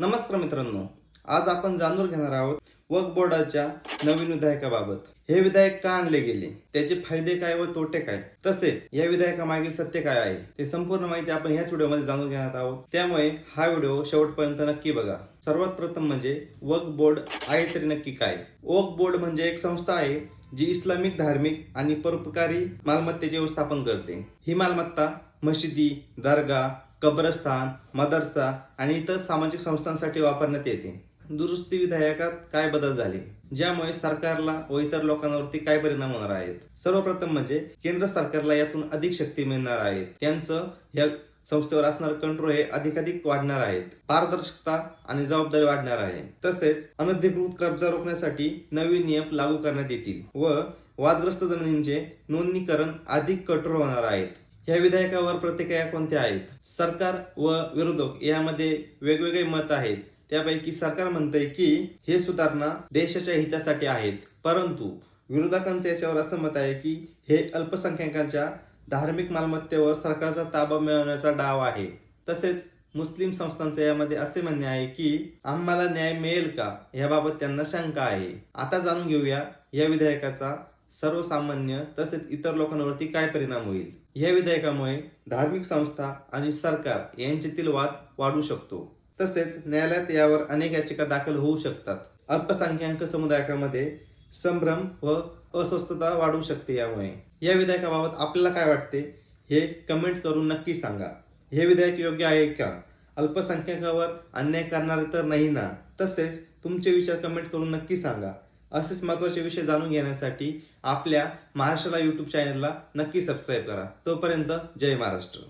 नमस्कार मित्रांनो आज आपण जाणून घेणार आहोत वक्फ बोर्डाच्या नवीन विधायकाबाबत. हे विधायक का आणले गेले? त्याचे फायदे काय व तोटे काय? तसेच या विधायकामागील सत्य काय आहे? ते संपूर्ण माहिती आपण ह्याच व्हिडिओमध्ये जाणून घेणार आहोत. त्यामुळे हा व्हिडिओ शेवटपर्यंत नक्की बघा. सर्वात प्रथम म्हणजे वक्फ बोर्ड आहे तरी नक्की काय? वक्फ बोर्ड म्हणजे एक संस्था आहे जी इस्लामिक धार्मिक आणि परोपकारी मालमत्तेचे व्यवस्थापन करते. ही मालमत्ता मशिदी दर्गा कब्रस्थान मदरसा आणि इतर सामाजिक संस्थांसाठी वापरण्यात येते. दुरुस्ती विधेयकात काय बदल झाले? ज्यामुळे सरकारला व इतर लोकांवरती काय परिणाम होणार आहेत? सर्वप्रथम म्हणजे केंद्र सरकारला यातून अधिक शक्ती मिळणार आहेत. त्यांचं या संस्थेवर असणार कंट्रोल हे अधिकाधिक वाढणार आहेत. पारदर्शकता आणि जबाबदारी वाढणार आहे. तसेच अनधिकृत कब्जा रोखण्यासाठी नवीन नियम लागू करण्यात येतील व वादग्रस्त जमिनींचे नोंदणीकरण अधिक कठोर होणार आहेत या विधेयकावर प्रतिक्रिया कोणत्या आहेत? सरकार व विरोधक यामध्ये वेगवेगळे मत आहेत. त्यापैकी सरकार म्हणतंय की हे सुधारणा देशाच्या हितासाठी आहेत. परंतु विरोधकांचं याच्यावर असं मत आहे की हे अल्पसंख्याकांच्या धार्मिक मालमत्तेवर सरकारचा ताबा मिळवण्याचा डाव आहे. तसेच मुस्लिम संस्थांचे यामध्ये असे म्हणणे आहे की आम्हाला न्याय मिळेल का? याबाबत त्यांना शंका आहे. आता जाणून घेऊया या विधेयकाचा सर्वसामान्य तसेच इतर लोकांवरती काय परिणाम होईल? या विधेयकामुळे धार्मिक संस्था आणि सरकार यांच्यातील वाद वाढू शकतो. तसेच न्यायालयात यावर अनेक याचिका दाखल होऊ शकतात. अल्पसंख्याक समुदायामध्ये संभ्रम व अस्वस्थता वाढू शकते यामुळे. या विधेयकाबाबत आपल्याला काय वाटते? हे कमेंट करून नक्की सांगा. हे विधेयक योग्य आहे का? अल्पसंख्याकावर अन्याय करणारे तर नाही ना? तसेच तुमचे विचार कमेंट करून नक्की सांगा. असेच महत्त्वाचे विषय जाणून घेण्यासाठी आपल्या महाराष्ट्राला यूट्यूब चॅनलला नक्की सबस्क्राईब करा. तोपर्यंत जय महाराष्ट्र.